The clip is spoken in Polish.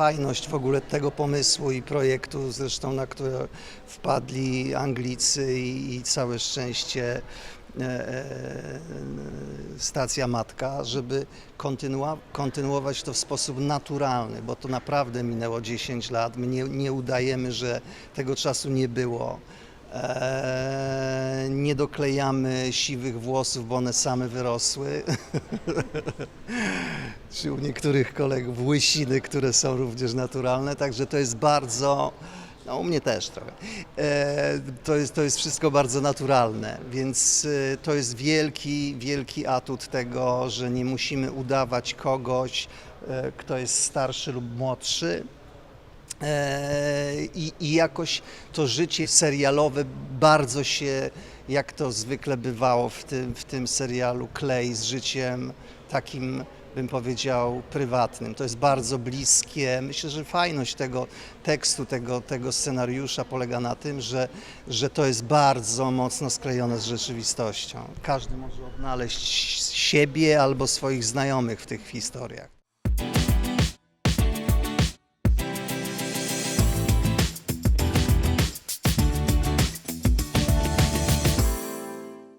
fajność w ogóle tego pomysłu i projektu, zresztą na które wpadli Anglicy i, i całe szczęście e, e, stacja matka, żeby kontynuowa- kontynuować to w sposób naturalny, bo to naprawdę minęło 10 lat. My nie, nie udajemy, że tego czasu nie było. Nie doklejamy siwych włosów, bo one same wyrosły. Czy u niektórych kolegów łysiny, które są również naturalne, także to jest bardzo, no u mnie też trochę, e, to, jest, to jest wszystko bardzo naturalne, więc e, to jest wielki, wielki atut tego, że nie musimy udawać kogoś, e, kto jest starszy lub młodszy, I, I jakoś to życie serialowe bardzo się, jak to zwykle bywało w tym, w tym serialu, klei z życiem takim, bym powiedział, prywatnym. To jest bardzo bliskie. Myślę, że fajność tego tekstu, tego, tego scenariusza polega na tym, że, że to jest bardzo mocno sklejone z rzeczywistością. Każdy może odnaleźć siebie albo swoich znajomych w tych historiach.